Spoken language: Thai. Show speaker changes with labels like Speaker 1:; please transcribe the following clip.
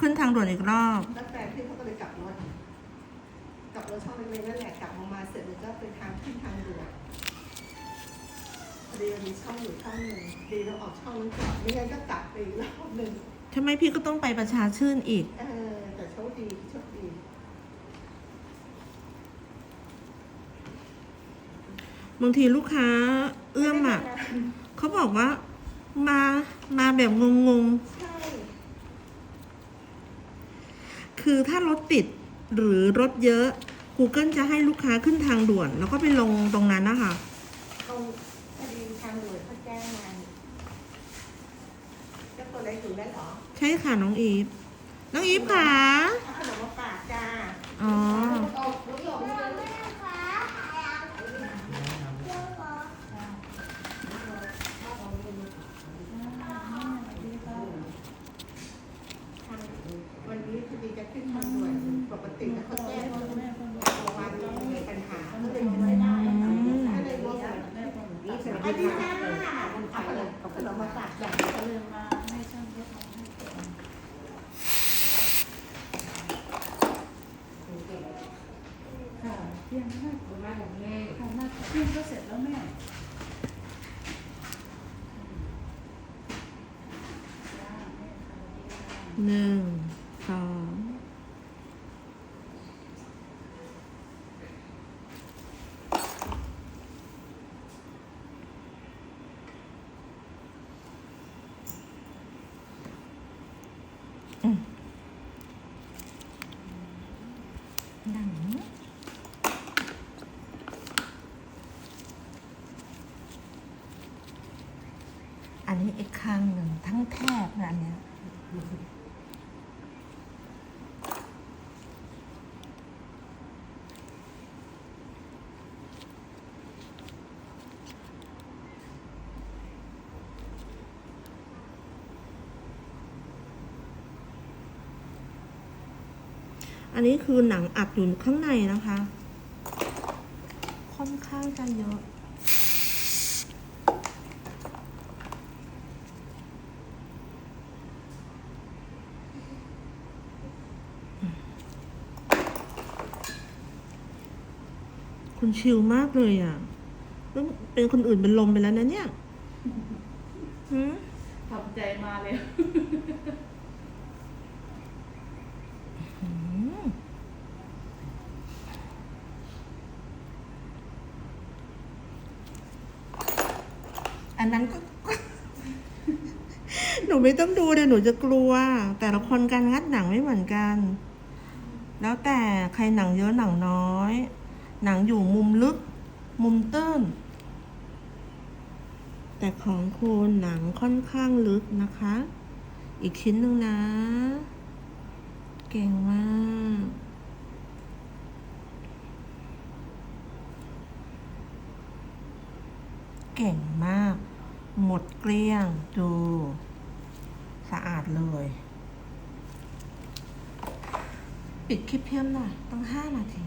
Speaker 1: ขึ้นทางด่วนอีกรอบ
Speaker 2: แล้วแฟนพี่เขาก็เลยกลับรถ กลับรถช่องเล็กๆนั่นแหละกลับมามาเสร็จแล้วก็เป็นทางขึ้นทางด่วนพอดีมันมีช่องอยู่ช่องหนึ่งดีเราออกช่องนั้นก่อนไม่งั้นก็กลับไปอีกรอบหนึ่ง
Speaker 1: ทำไมพี่ก็ต้องไปประชาชื่นอีก
Speaker 2: เออแต่โชคดีโชคดี
Speaker 1: บางทีลูกค้าเอื้อมอะเขาบอกว่ามามาแบบงง
Speaker 2: ใช่
Speaker 1: ๆ คือถ้ารถติดหรือรถเยอะ Google จะให้ลูกค้าขึ้นทางด่วน แล้วก็ไปลงตรงนั้นนะคะ
Speaker 2: ตรงพอดีทางด่วนเขาแจ้งมาเจ้าตัวเล็กอยู่ได้เหรอ
Speaker 1: ใช่ค่ะน้องอีฟ น้องอีฟค่ะ
Speaker 2: ดีจะขึ้นทางด่วนปกติแล้วเขาแจ้งว่าวันมีปัญหาก็เลยไม่ได้ก็เลยว่าสวัสดีค่ะเอาขนมเอาขนมมาฝากจ้ะ
Speaker 3: ค่ะเที่ยงมากมาณอย่ค่ะมากเที่ยงก็เสร็จแล้วแม่
Speaker 1: หนึ่ง อืม หนังอันนี้อีกข้างหนึ่งทั้งแทบนะอันเนี้ย อันนี้คือหนังอัดอยู่ข้างในนะคะ ค่อนข้างจะเยอะ คุณชิลมากเลยอะต้องเป็นคนอื่นเป็นลมไปแล้วนะเนี่ยหืม
Speaker 3: ทำใจมาเลย
Speaker 1: อันนั้นก็ หนูไม่ต้องดูเดี๋ยวหนูจะกลัว แต่ละคนการงัดหนังไม่เหมือนกัน แล้วแต่ใครหนังเยอะหนังน้อย หนังอยู่มุมลึก มุมตื้น แต่ของคุณหนังค่อนข้างลึกนะคะ อีกชิ้นหนึ่งนะ เก่งมาก เก่งมาก หมดเกลี้ยงดู สะอาดเลย ปิดคลิปเพียมหน่อยต้งห้านาที